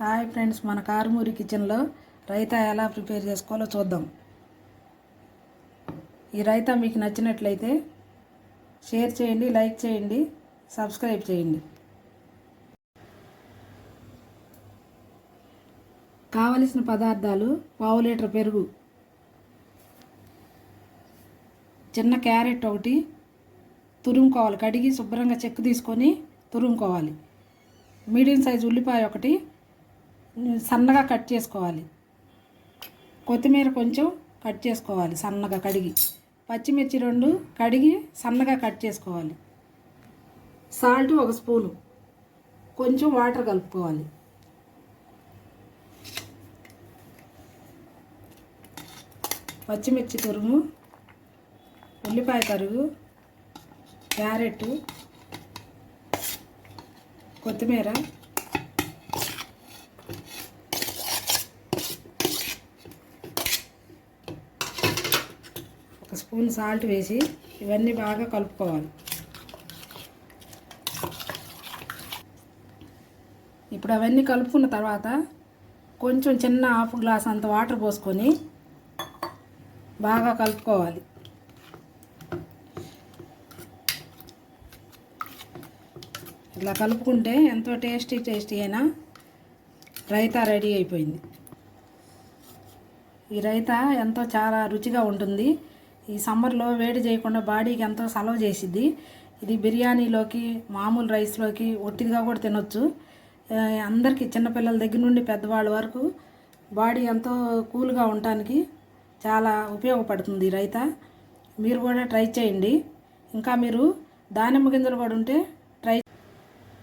Hi friends మన కారుమూరి కిచెన్లో రైతా ఎలా ప్రిపేర్ చేసుకోవాలో చూద్దాం. ఈ రైతా మీకు నచ్చినట్లయితే షేర్ చేయండి లైక్ చేయండి సబ్స్క్రైబ్ చేయండి. కావలసిన పదార్థాలు పావు లీటర్ పెరుగు చిన్న క్యారెట్ ఒకటి తురుముకోవాలి. కడిగి శుభ్రంగా చెక్కు తీసుకొని తురుముకోవాలి. మీడియం సైజు ఉల్లిపాయ ఒకటి సన్నగా కట్ చేసుకోవాలి. కొత్తిమీర కొంచెం కట్ చేసుకోవాలి సన్నగా కడిగి. పచ్చిమిర్చి రెండు కడిగి సన్నగా కట్ చేసుకోవాలి. సాల్ట్ ఒక స్పూను. కొంచెం వాటర్ కలుపుకోవాలి. పచ్చిమిర్చి తురుము ఉల్లిపాయ తరుగు క్యారెట్ కొత్తిమీర ఒక స్పూన్ సాల్ట్ వేసి ఇవన్నీ బాగా కలుపుకోవాలి. ఇప్పుడు అవన్నీ కలుపుకున్న తర్వాత కొంచెం చిన్న హాఫ్ గ్లాస్ అంత వాటర్ పోసుకొని బాగా కలుపుకోవాలి. ఇట్లా కలుపుకుంటే ఎంతో టేస్టీ టేస్టీ అయినా రైతా రెడీ అయిపోయింది. ఈ రైతా ఎంతో చాలా రుచిగా ఉంటుంది. ఈ సమ్మర్లో వేడి చేయకుండా బాడీకి ఎంతో సలవ చేసిద్ది. ఇది బిర్యానీలోకి మామూలు రైస్లోకి ఒట్టిదిగా కూడా తినొచ్చు. అందరికీ చిన్నపిల్లల దగ్గర నుండి పెద్దవాళ్ళ వరకు బాడీ ఎంతో కూల్గా ఉండటానికి చాలా ఉపయోగపడుతుంది రైత రైతా. మీరు కూడా ట్రై చేయండి. ఇంకా మీరు దానిమ్మ గింజలు కూడా ఉంటే